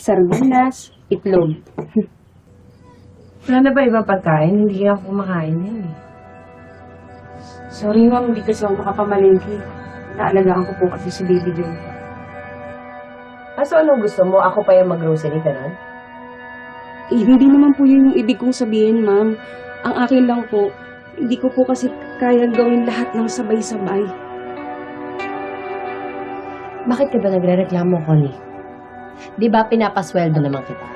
sardinas, itlog. Wala na ba ibang pagkain? Hindi ako kumakain yan eh. Sorry ma'am, hindi kasi ako makapamalingki. Naalagaan ko po kasi si baby Jun. Ah, so anong gusto mo? Ako pa yung mag-grocery, ganun? Eh, hindi naman po yun yung ibig kong sabihin, ma'am. Ang akin lang po, hindi ko po kasi kaya gawin lahat ng sabay-sabay. Bakit ka ba nagre-reklamo, Connie? Di ba pinapasweldo naman kita?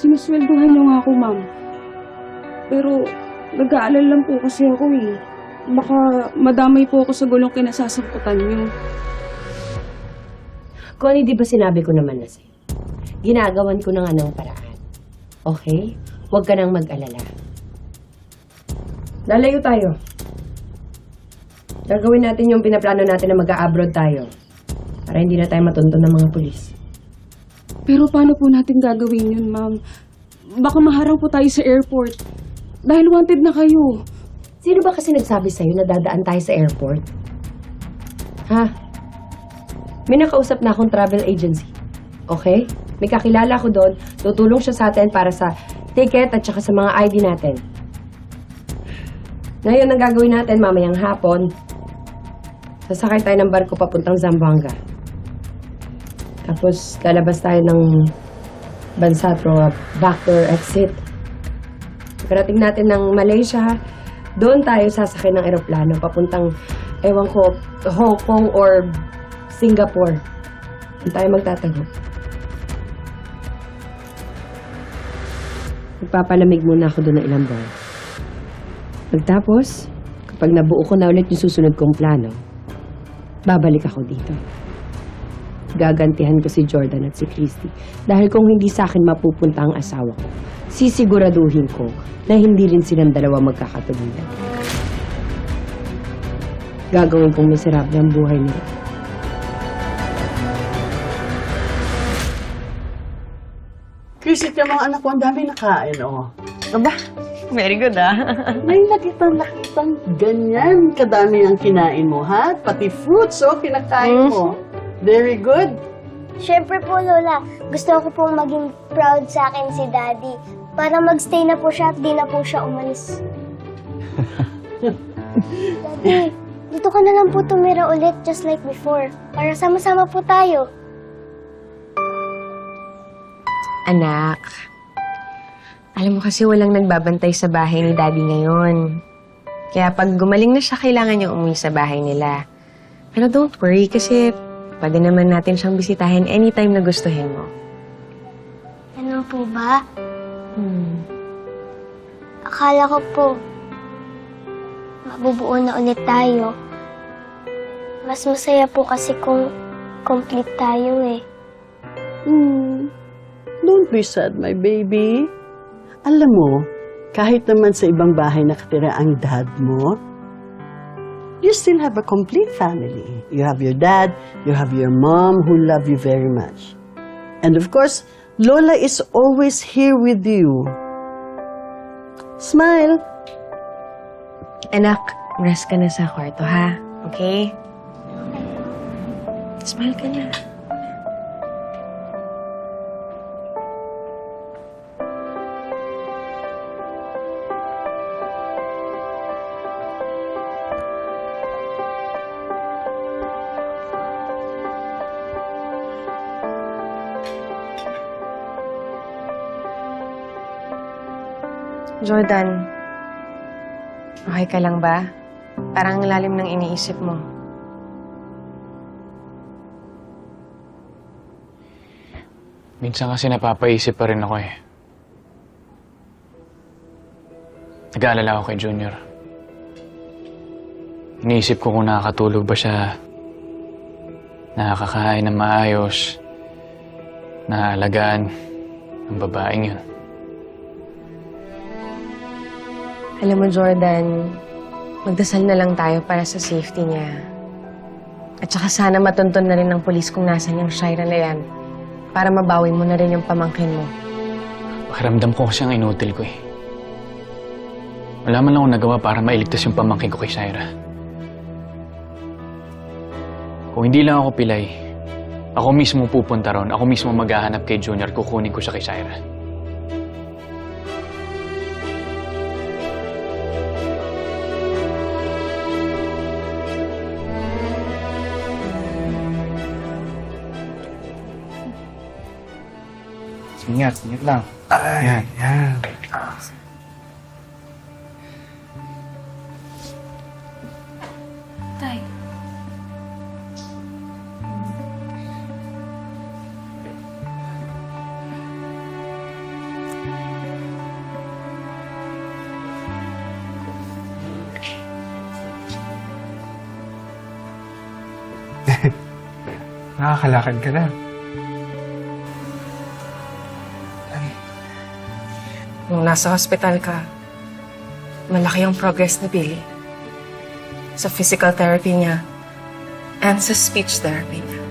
Sinusweldohan niyo nga ako, ma'am. Pero, nag-aalala lang po kasi ako eh. Baka madamay po ako sa gulong kinasasaputan niyo. Connie, di ba sinabi ko naman na sa'yo? Ginagawan ko na nga ng paraan. Okay? Huwag ka nang mag-alala. Lalayo tayo. Gagawin natin yung pinaplano natin na mag-a-abroad tayo. Para hindi na tayo matuntun ng mga pulis. Pero paano po natin gagawin yun, ma'am? Baka maharang po tayo sa airport. Dahil wanted na kayo. Sino ba kasi nagsabi sa'yo na dadaan tayo sa airport? Ha? May nakausap na akong travel agency. Okay? May kakilala ko doon. Tutulong siya sa atin para sa ticket at saka sa mga ID natin. Ngayon, ang gagawin natin mamayang hapon, sasakay tayo ng barko papuntang Zamboanga. Tapos, lalabas tayo ng bansa through a backdoor exit. Pagkarating natin ng Malaysia, doon tayo sasakay ng eroplano papuntang, ewan ko, Hong Kong or Singapore. Doon tayo magtatago. Magpapalamig muna ako doon ng ilang buwan. Pagtapos, kapag nabuo ko na ulit yung susunod kong plano, babalik ako dito. Gagantihan ko si Jordan at si Christy dahil kung hindi sa akin mapupunta ang asawa ko, sisiguraduhin ko na hindi rin silang dalawa magkakatuluyan. Gagawin kong miserable ang buhay nila. Kisit ka mga anak ko, ang dami nakain, oh. Aba, very good ah. May nakita nakitang ganyan kadami ang kinain mo, ha? Pati fruits, oh, kinakain mo. Very good. Siyempre po, Lola. Gusto ko pong maging proud sa akin si Daddy. Para magstay na po siya at di na po siya umalis. Daddy, dito ka na lang po tumira ulit just like before. Para sama-sama po tayo. Anak, alam mo kasi walang nagbabantay sa bahay ni Daddy ngayon. Kaya pag gumaling na siya, kailangan niya umuwi sa bahay nila. Pero don't worry kasi pwede naman natin siyang bisitahin anytime na gustuhin mo. Ano po ba? Hmm. Akala ko po, mabubuo na ulit tayo. Mas masaya po kasi kung complete tayo eh. Hmm. Don't be sad, my baby. Alam mo, kahit naman sa ibang bahay nakatira ang dad mo, you still have a complete family. You have your dad, you have your mom who love you very much. And of course, Lola is always here with you. Smile. Anak, rest ka na sa kwarto, ha? Okay? Smile ka na. Jordan, okay ka lang ba? Parang ang lalim ng iniisip mo. Minsan kasi napapaisip pa rin ako eh. Nag-aalala ako kay Junior. Iniisip ko kung nakakatulog ba siya, nakakakain ng maayos, naalagaan ang babaeng yun. Alam mo, Jordan, magdasal na lang tayo para sa safety niya. At saka sana matuntun na rin ng polis kung nasan yung Shira na yan para mabawi mo na rin yung pamangkin mo. Pakiramdam ko kasi ang inutil ko eh. Wala man lang akong nagawa para mailigtas yung pamangkin ko kay Shaira. Kung hindi lang ako pilay, Ako mismo pupunta ron. Ako mismo maghahanap kay Junior. Kukunin ko siya kay Shaira. Ingat, ingat lang. Ayan, yan. Tay. Nakakalakad ka na. Nung nasa hospital ka, malaki ang progress ni Billy. Sa physical therapy niya and sa speech therapy niya.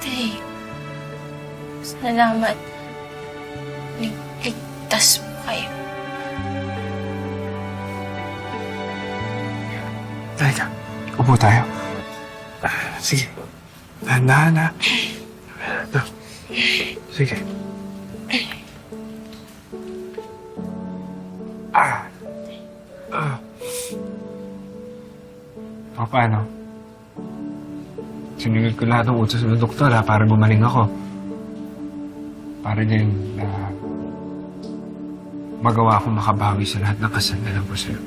Tay, salamat. Lig- Ligtas mo kayo. Teka, upo tayo. Ah, Sige. Dahan-dahan ha. Ito. Sige. Ah. Ah. O paano? Sinunod ko lahat ng utos ng doktor ha, para gumaling ako. Para din na magawa akong makabawi sa lahat ng kasalanan ko sa'yo.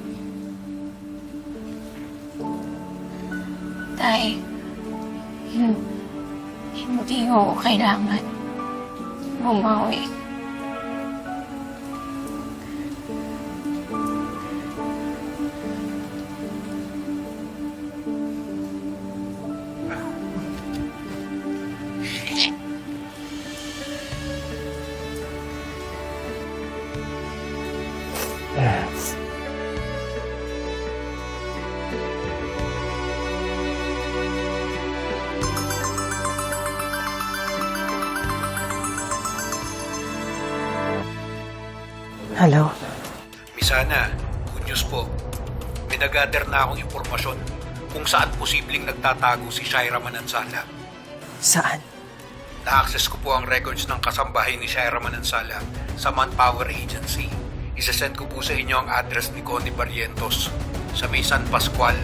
Tay, hin- hindi ko kailangan bumawi. Hello? Misana, good news po. May nag-gather na akong impormasyon kung saan posibleng nagtatago si Shaira Manansala. Saan? Na-access ko po ang records ng kasambahay ni Shaira Manansala sa Manpower Agency. Isasend ko po sa inyo ang address ni Connie Barrientos sa may San Pascual,